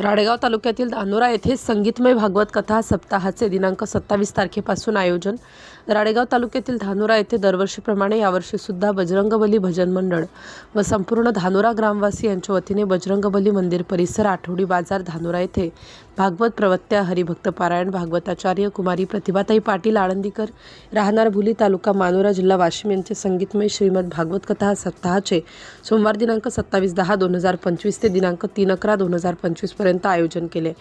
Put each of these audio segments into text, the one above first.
राळेगाव तालुक्यातील धानोरा येथे संगीतमय भागवत कथा सप्ताहाचे दिनांक सत्तावीस तारखेपासून आयोजन. राळेगाव तालुक्यातील धानोरा येथे दरवर्षीप्रमाणे यावर्षीसुद्धा बजरंगबली भजन मंडळ व संपूर्ण धानोरा ग्रामवासी यांच्या वतीने बजरंगबली मंदिर परिसर आठवडी बाजार धानोरा येथे भागवत प्रवत्या हरिभक्त पारायण भागवताचार्य कुमारी प्रतिभाताई पाटील आळंदीकर राहणार भुली तालुका मानोरा जिल्हा वाशिम यांचे संगीतमय श्रीमद भागवत कथा सप्ताहाचे सोमवार दिनांक सत्तावीस दहा दोन हजार पंचवीस ते दिनांक तीन अकरा दोन हजार पंचवीसपर्यंत आयोजन केले.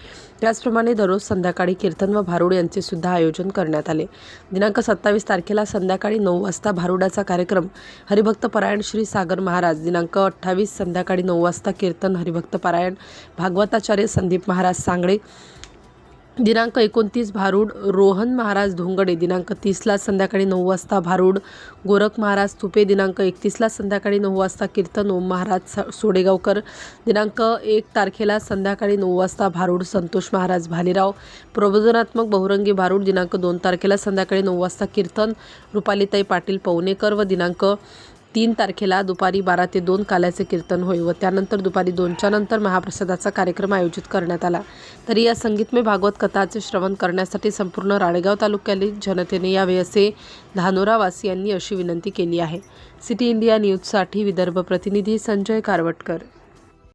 त्याचप्रमाणे दररोज संध्याकाळी कीर्तन व भारुड यांचे सुद्धा आयोजन करण्यात आले. दिनांक सत्तावीस तारखेला संध्याकाळी नऊ वाजता भारुडाचा कार्यक्रम हरिभक्त पारायण श्री सागर महाराज. दिनांक अठ्ठावीस संध्याकाळी नऊ वाजता कीर्तन हरिभक्त पारायण. भागवताचार्य संदीप महाराज सांगळे. दिनांक एकोणतीस भारूड रोहन महाराज धोंगडे दिनांक तीसला संध्याकाळी नऊ वाजता भारूड गोरख महाराज तुपे दिनांक एकतीसला संध्याकाळी नऊ वाजता कीर्तन ओम महाराज स- सोडेगावकर दिनांक एक तारखेला संध्याकाळी नऊ वाजता भारूड संतोष महाराज भालेराव प्रबोधनात्मक बहुरंगी भारूड दिनांक दोन तारखेला संध्याकाळी नऊ वाजता कीर्तन रुपालीताई पाटील पवनेकर व दिनांक तीन तारखेला दुपारी बारा ते दोन काल्याचे कीर्तन होईल व त्यानंतर दुपारी दोनच्या नंतर महाप्रसादाचा कार्यक्रम आयोजित करण्यात आला. तरी या संगीतमय भागवत कथाचे श्रवण करण्यासाठी संपूर्ण राळेगाव तालुक्यातील जनतेने यावे असे धानोरावासियांनी अशी विनंती केली आहे. सिटी इंडिया न्यूजसाठी विदर्भ प्रतिनिधी संजय कारवटकर.